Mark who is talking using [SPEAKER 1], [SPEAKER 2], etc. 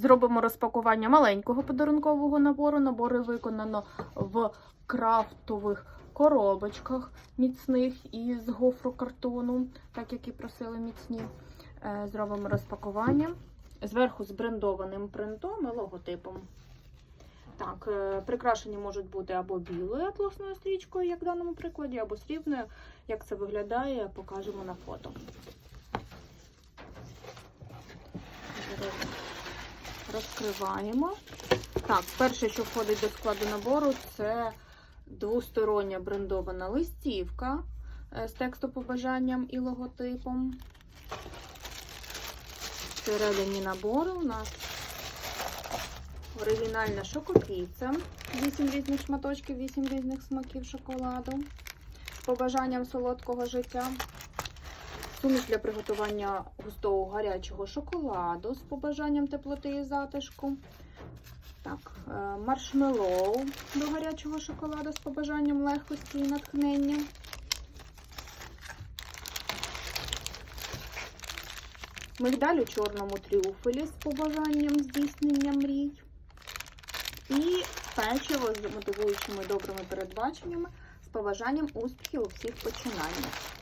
[SPEAKER 1] Зробимо розпакування маленького подарункового набору. Набори виконано в крафтових коробочках міцних із гофрокартону, так як і просили міцні. Е, Зробимо розпакування. Зверху з брендованим принтом і логотипом. Так, е, прикрашені можуть бути або білою атласною стрічкою, як в даному прикладі, або срібною. Як це виглядає, покажемо на фото. Розкриваємо. Так, перше, що входить до складу набору, це двостороння брендована листівка е, з текстопобажанням і логотипом. Всередині набору у нас оригінальна шокопіца. 8 різних шматочків, 8 різних смаків шоколаду з побажанням солодкого життя. Суміш для приготування густого гарячого шоколаду з побажанням теплоти і затишку. Так, е, маршмеллоу до гарячого шоколаду з побажанням легкості і натхнення. Мигдаль у чорному трюфелі з побажанням здійснення мрій. І печиво з мотивуючими добрими передбаченнями з побажанням успіхів у всіх починаннях.